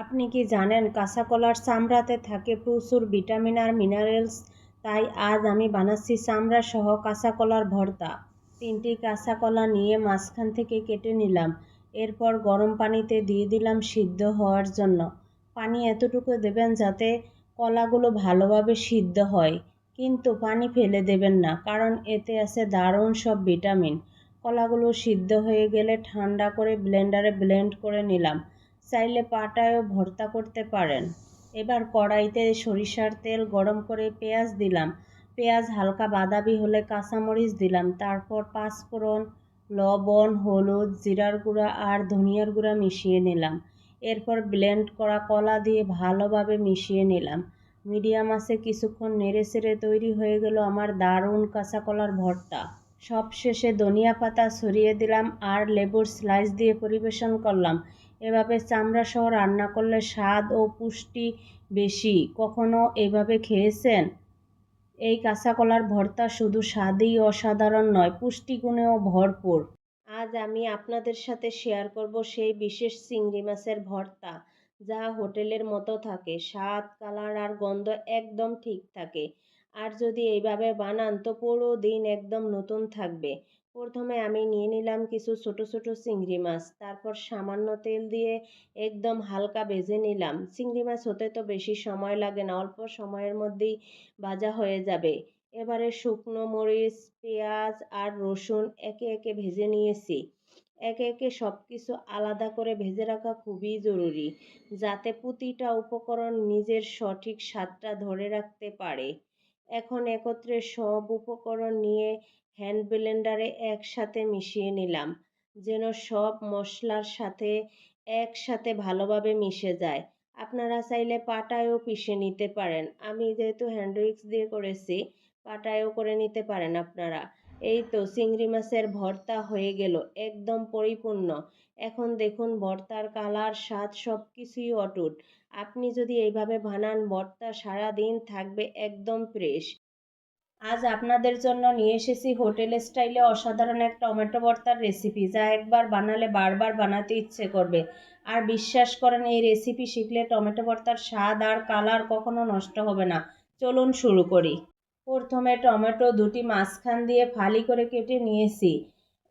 আপনি কি জানেন কাঁচা কলার চামড়াতে থাকে প্রচুর ভিটামিন আর মিনারেলস? তাই আজ আমি বানাচ্ছি চামড়া সহ কাঁচা কলার ভর্তা। তিনটি কাঁচা কলা নিয়ে মাঝখান থেকে কেটে নিলাম। এরপর গরম পানিতে দিয়ে দিলাম সিদ্ধ হওয়ার জন্য। পানি এতটুকু দেবেন যাতে কলাগুলো ভালোভাবে সিদ্ধ হয়। কিন্তু পানি ফেলে দেবেন না, কারণ এতে আছে দারুণ সব ভিটামিন। কলাগুলো সিদ্ধ হয়ে গেলে ঠান্ডা করে ব্লেন্ডারে ব্লেন্ড করে নিলাম। চাইলে পাটায়ও ভর্তা করতে পারেন। এবার কড়াইতে সরিষার তেল গরম করে পেঁয়াজ দিলাম। পেঁয়াজ হালকা বাদামি হলে কাঁচামরিচ দিলাম। তারপর পাঁচফোড়ন, লবণ, হলুদ, জিরার গুঁড়া আর ধনিয়ার গুঁড়া মিশিয়ে নিলাম। এরপর ব্লেন্ড করা কলা দিয়ে ভালোভাবে মিশিয়ে নিলাম। মিডিয়াম আছে কিছুক্ষণ নেড়ে চেড়ে তৈরি হয়ে গেল আমার দারুণ কাঁচা কলার ভর্তা। সবশেষে ধনিয়া পাতা ছড়িয়ে দিলাম আর লেবুর স্লাইস দিয়ে পরিবেশন করলাম। এভাবে চামড়া সহ রান্না করলে স্বাদ ও পুষ্টি বেশি। কখনো এভাবে খেয়েছেন? এই কাঁচা কলার ভর্তা শুধু স্বাদেই অসাধারণ নয়, পুষ্টিগুণেও ভরপুর। আজ আমি আপনাদের সাথে শেয়ার করব সেই বিশেষ চিংড়ি মাছের ভর্তা, যা হোটেলের মতো থাকে, স্বাদ, কালার আর গন্ধ একদম ঠিক থাকে। আর যদি এইভাবে বানান, তো পুরো দিন একদম নতুন থাকবে। প্রথমে আমি নিয়ে নিলাম কিছু ছোট ছোট চিংড়ি মাছ, তারপর সামান্য তেল দিয়ে একদম হালকা ভেজে নিলাম। চিংড়ি মাছ হতে তো বেশি সময় লাগে না, অল্প সময়ের মধ্যেই ভাজা হয়ে যাবে। এবারে শুকনো মরিচ, পেঁয়াজ আর রসুন একে একে ভেজে নিয়েছি। একে একে সব কিছু আলাদা করে ভেজে রাখা খুবই জরুরি, যাতে প্রতিটা উপকরণ নিজের সঠিক স্বাদটা ধরে রাখতে পারে। এখন একত্রে সব উপকরণ নিয়ে হ্যান্ড ব্লেন্ডারে একসাথে মিশিয়ে নিলাম, যেন সব মশলার সাথে একসাথে ভালোভাবে মিশে যায়। আপনারা চাইলে পাটায়ও পিষে নিতে পারেন। আমি যেহেতু হ্যান্ড উইক্স দিয়ে করেছি, পাটায়ও করে নিতে পারেন আপনারা। এই তো চিংড়ি মাছের ভর্তা হয়ে গেল, একদম পরিপূর্ণ। এখন দেখুন ভর্তার কালার, স্বাদ সব কিছুই অটুট। আপনি যদি এইভাবে বানান, ভর্তা সারা দিন থাকবে একদম ফ্রেশ। আজ আপনাদের জন্য নিয়ে এসেছি হোটেল স্টাইলে অসাধারণ এক টমেটো ভর্তার রেসিপি, যা একবার বানালে বারবার বানাতে ইচ্ছে করবে। আর বিশ্বাস করেন, এই রেসিপি শিখলে টমেটো ভর্তার স্বাদ আর কালার কখনো নষ্ট হবে না। চলুন শুরু করি। প্রথমে টমেটো দুটি মাঝখান দিয়ে ফালি করে কেটে নিয়েছি।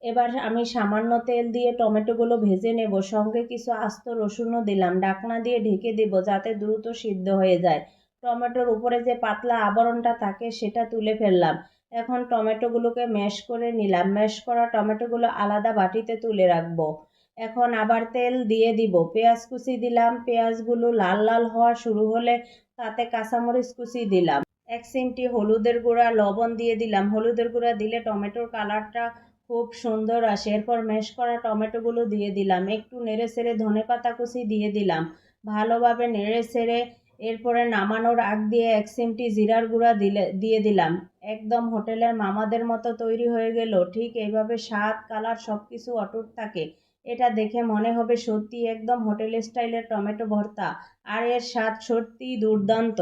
এবার আমি সামান্য তেল দিয়ে টমেটোগুলো ভেজে নেব। সঙ্গে কিছু আস্ত রসুনও দিলাম। ডাকনা দিয়ে ঢেকে দেব যাতে দ্রুত সিদ্ধ হয়ে যায়। টমেটোর উপরে যে পাতলা আবরণটা থাকে সেটা তুলে ফেললাম। এখন টমেটোগুলোকে ম্যাশ করে নিলাম। ম্যাশ করা টমেটোগুলো আলাদা বাটিতে তুলে রাখব। এখন আবার তেল দিয়ে দিব। পেঁয়াজ কুচি দিলাম। পেঁয়াজগুলো লাল লাল হওয়া শুরু হলে তাতে কাঁচামরিচ কুচি দিলাম। এক চিমটি হলুদের গুঁড়া, লবণ দিয়ে দিলাম। হলুদের গুঁড়া দিলে টমেটোর কালারটা খুব সুন্দর আসে। এরপর ম্যাশ করা টমেটোগুলো দিয়ে দিলাম। একটু নেড়ে ছেড়ে ধনে পাতা কুচি দিয়ে দিলাম। ভালোভাবে নেড়ে ছেড়ে এরপরে নামানোর আগ দিয়ে এক চিমটি জিরার গুঁড়া দিলে, দিয়ে দিলাম। একদম হোটেলের মামাদের মতো তৈরি হয়ে গেল। ঠিক এইভাবে স্বাদ, কালার সব কিছু অটুট থাকে। এটা দেখে মনে হবে সত্যি একদম হোটেল স্টাইলের টমেটো ভর্তা। আর এর স্বাদ সত্যিই দুর্দান্ত।